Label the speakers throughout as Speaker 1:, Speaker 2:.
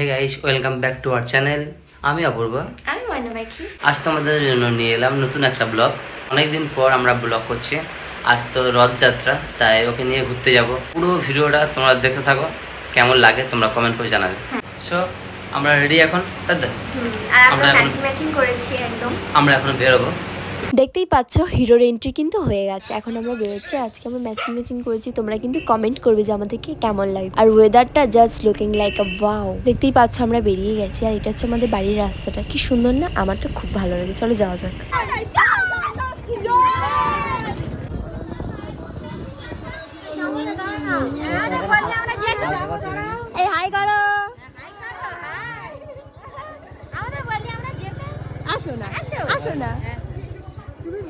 Speaker 1: Hey guys welcome back to our channel আমি অপূর্ব।
Speaker 2: আমি
Speaker 1: আজ তোমাদের জন্য নিয়ে এলাম নতুন একটা ব্লগ। অনেকদিন পর আমরা ব্লগ করছি। আজ তো রথযাত্রা তাই ওকে নিয়ে ঘুরতে যাব। পুরো ভিডিওটা তোমরা দেখতে থাকো। কেমন লাগে তোমরা কমেন্ট করে জানাবে। সো আমরা রেডি এখন? আমরা এখন-
Speaker 2: ম্যাচিং করেছি একদম।
Speaker 1: আমরা এখন বেরোবো।
Speaker 3: দেখতেই পাচ্ছ হিরোর এন্ট্রি কিন্তু হয়ে গেছে। এখন আমরা বেরোচ্ছি। আজকে আমরা ম্যাচিং ম্যাচিং করেছি। তোমরা কিন্তু কমেন্ট করবে যে আমাদেরকে কেমন লাগে। আর ওয়েদারটা just looking like a wow দেখতেই পাচ্ছ, আমরা বেরিয়ে গেছি। আর এটা হচ্ছে আমাদের বাড়ির রাস্তাটা। কি সুন্দর না? আমার তো খুব ভালো লাগে। চলো যাওয়া যাক। আসো না। আসো না।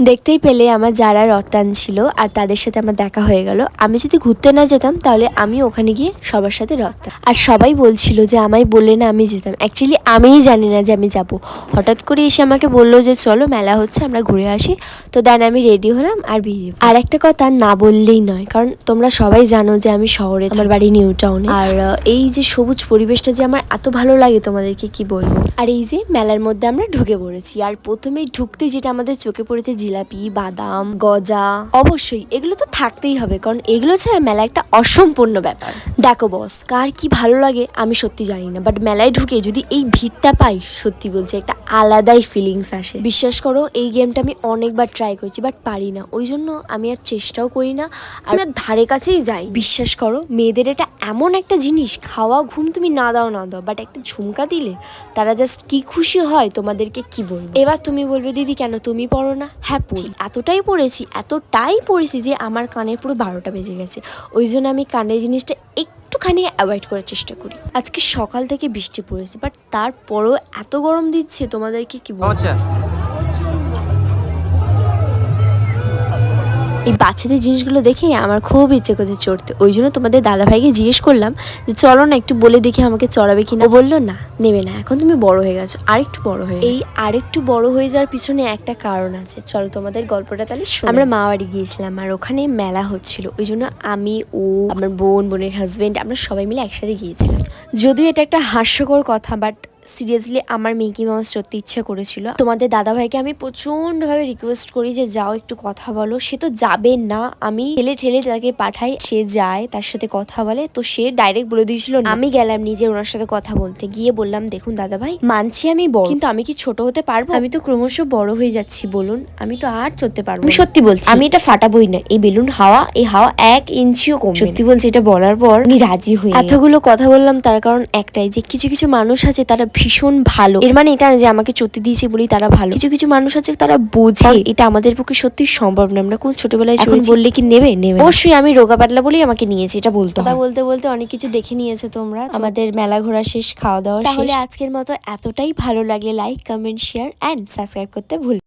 Speaker 3: দেখতেই পেলে আমার যারা রটান ছিল আর তাদের সাথে আমার দেখা হয়ে গেল। আমি যদি ঘুরতে না যেতাম তাহলে আমি ওখানে গিয়ে সবার সাথে রটতাম আর সবাই বলছিল যে আমায় বললে না আমি যেতাম। অ্যাকচুয়ালি আমিই জানি না যে আমি যাব। হঠাৎ করে এসে আমাকে বলল যে চলো মেলা হচ্ছে আমরা ঘুরে আসি। তো দেন আমি রেডি হলাম আর বেরিয়ে আর একটা কথা না বললেই নয় কারণ তোমরা সবাই জানো যে আমি শহরে আমার বাড়ি নিউ টাউনে আর এই যে সবুজ পরিবেশটা যে আমার এত ভালো লাগে তোমাদেরকে কি বলব? আর এই যে মেলার মধ্যে আমরা ঢুকে পড়েছি। আর প্রথমেই ঢুকতে যেটা আমাদের চোখে পড়েছে জিলাপি, বাদাম, গজা, অবশ্যই এগুলো তো থাকতেই হবে, কারণ এগুলো ছাড়া মেলা একটা অসম্পূর্ণ ব্যাপার। দেখো বস কার কি ভালো লাগে আমি সত্যি জানি না বাট মেলায় ঢুকে যদি এই ভিড়টা পাই, সত্যি বলছি একটা আলাদাই ফিলিংস আসে। বিশ্বাস করো, এই গেমটা আমি অনেকবার ট্রাই করেছি বাট পারি না। ওই জন্য আমি আর চেষ্টাও করি না আমি আর ধারে কাছেই যাই বিশ্বাস করো, মেয়েদের এটা এমন একটা জিনিস, খাওয়া, ঘুম তুমি না দাও না দাও বাট একটা ঝুমকা দিলে তারা জাস্ট কি খুশি হয়, তোমাদেরকে কি বলব? এবার তুমি বলবে, দিদি, কেন তুমি পড়ো না? হ্যাঁ পড়ি এতটাই পড়েছি এতটাই পড়েছি যে আমার কানে পুরো বারোটা বেজে গেছে। ওই জন্য আমি কানের জিনিসটা একটুখানি অ্যাভয়েড করার চেষ্টা করি। আজকে সকাল থেকে বৃষ্টি পড়েছে বাট তারপরও এত গরম দিচ্ছে, তোমাদেরকে কি বলব? এই বাচ্চাদের জিনিসগুলো দেখে আমার খুব ইচ্ছে করছে চড়তে। ওই জন্য তোমাদের দাদা ভাইকে জিজ্ঞেস করলাম যে চলো না একটু বলে দেখি আমাকে চড়াবে কি না বলল না নেবে না এখন তুমি বড় হয়ে গেছো আরেকটু বড় হয়ে এই আরেকটু বড় হয়ে যাওয়ার পিছনে একটা কারণ আছে। চলো তোমাদের গল্পটা তাহলে আমরা মা বাড়ি গিয়েছিলাম আর ওখানে মেলা হচ্ছিল। ওই জন্য আমি ও আমার বোন বোনের হাজবেন্ড আমরা সবাই মিলে একসাথে গিয়েছিলাম। যদিও এটা একটা হাস্যকর কথা বাট সিরিয়াসলি আমার মিকি মাউস সত্যি ইচ্ছে করেছিল। তোমাদের দাদাভাইকে আমি প্রচণ্ড ভাবে রিকোয়েস্ট করি যে যাও একটু কথা বলো। সে তো যাবে না। আমি ঠেলে ঠেলে তাকে পাঠাই সে যায় তার সাথে কথা বলে। তো সে ডাইরেক্ট বলে দিয়েছিল। আমি গেলাম নিজে ওনার সাথে কথা বলতে। গিয়ে বললাম দেখুন দাদাভাই মানছি আমি বড় কিন্তু আমি কি ছোট হতে পারব? আমি তো ক্রমশ বড় হয়ে যাচ্ছি বলুন। আমি তো আর চলতে পারব আমি সত্যি বলছি। আমি এটা ফাটাবই না। এই বেলুন হাওয়া এই হাওয়া এক ইঞ্চিও কম সত্যি বলছি এটা বলার পর উনি রাজি হয়ে এতগুলো কথা বললাম তার কারণ একটাই যে কিছু কিছু মানুষ আছে তারা ভীষণ ভালো। এর মানে এটা যে আমাকে চতি দিয়েছে বলেই তারা ভালো। কিছু কিছু মানুষ আছে তারা বোঝে এটা আমাদের পক্ষে সত্যি সম্ভব না আমরা কোন ছোটবেলায় এখন বললে কি নেবে? নেবে অবশ্যই আমি রোগা পাতলা বলেই আমাকে নিয়েছে এটা বলতো তা বলতে বলতে অনেক কিছু দেখে নিয়েছে তোমরা। আমাদের মেলা ঘোরা শেষ খাওয়া দাওয়া তাহলে আজকের মতো এতটাই ভালো লাগলে like comment share and subscribe করতে ভুল